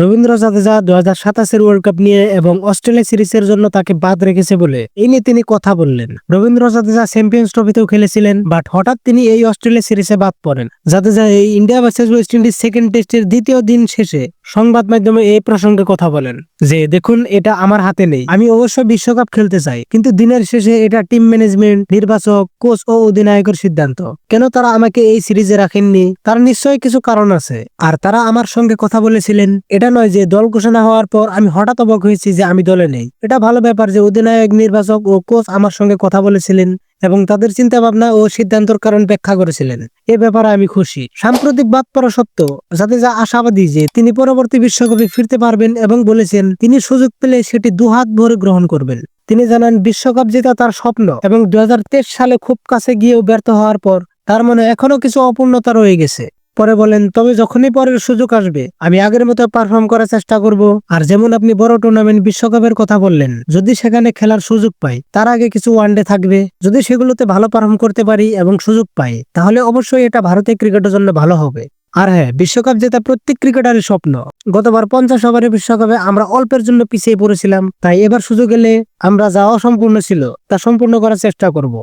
রবীন্দ্র জাদেজা দু হাজার সাতাশের ওয়ার্ল্ড কাপ নিয়ে এবং অস্ট্রেলিয়া সিরিজের জন্য তাকে বাদ রেখেছে বলে এই নিয়ে তিনি কথা বললেন। রবীন্দ্র জাদেজা চ্যাম্পিয়ন্স ট্রফিতেও খেলেছিলেন বাট হঠাৎ তিনি এই অস্ট্রেলিয়া সিরিজে বাদ পড়েন। জাদেজা এই India versus West Indies second টেস্টের দ্বিতীয় দিন শেষে সংবাদ মাধ্যমে এই প্রসঙ্গে কথা বলেন যে, দেখুন, এটা আমার হাতে নেই। আমি অবশ্যই বিশ্বকাপ খেলতে চাই, কিন্তু দিনের শেষে এটা টিম ম্যানেজমেন্ট নির্বাচক কোচ ও অধিনায়কের সিদ্ধান্ত। কেন তারা আমাকে এই সিরিজে রাখেননি? তার নিশ্চয়ই কিছু কারণ আছে। আর তারা আমার সঙ্গে কথা বলেছিলেন এটা নয় যে দল ঘোষণা হওয়ার পর আমি হঠাৎ অবাক হয়েছি যে আমি দলে নেই। এটা ভালো ব্যাপার যে অধিনায়ক, নির্বাচক ও কোচ আমার সঙ্গে কথা বলেছিলেন এবং তাদের চিন্তা ভাবনা ও সিদ্ধান্তর কারণ ব্যাখ্যা করেছিলেন। এ ব্যাপারে আমি খুশি। সাম্প্রতিক বাদ পড়া সত্ত্বেও যা আশাবাদী যে তিনি পরবর্তী বিশ্বকাপে ফিরতে পারবেন এবং বলেছেন, তিনি সুযোগ পেলে সেটি দুহাত ভরে গ্রহণ করবেন। তিনি জানান, বিশ্বকাপ জেতা তার স্বপ্ন এবং দু হাজার তেইশ সালে খুব কাছে গিয়েও ব্যর্থ হওয়ার পর তার মনে এখনও কিছু অপূর্ণতা রয়ে গেছে। পরে বলেন, তবে যখনই পরের সুযোগ আসবে, আমি আগের মতো পারফর্ম করার চেষ্টা করব। আর যেমন আপনি বড় টুর্নামেন্ট বিশ্বকাপের কথা বললেন, যদি সেখানে খেলার সুযোগ পাই, তার আগে কিছু ওয়ানডে থাকবে। যদি সেগুলোতে ভালো পারফর্ম করতে পারি এবং সুযোগ পাই, তাহলে অবশ্যই এটা ভারতীয় ক্রিকেটের জন্য ভালো হবে। আর হ্যাঁ বিশ্বকাপ জেতা প্রত্যেক ক্রিকেটারের স্বপ্ন। গতবার পঞ্চাশ ওভারের বিশ্বকাপে আমরা অল্পের জন্য পিছিয়ে পড়েছিলাম, তাই এবার সুযোগ এলে আমরা যা অসম্পূর্ণ ছিল, তা সম্পূর্ণ করার চেষ্টা করব।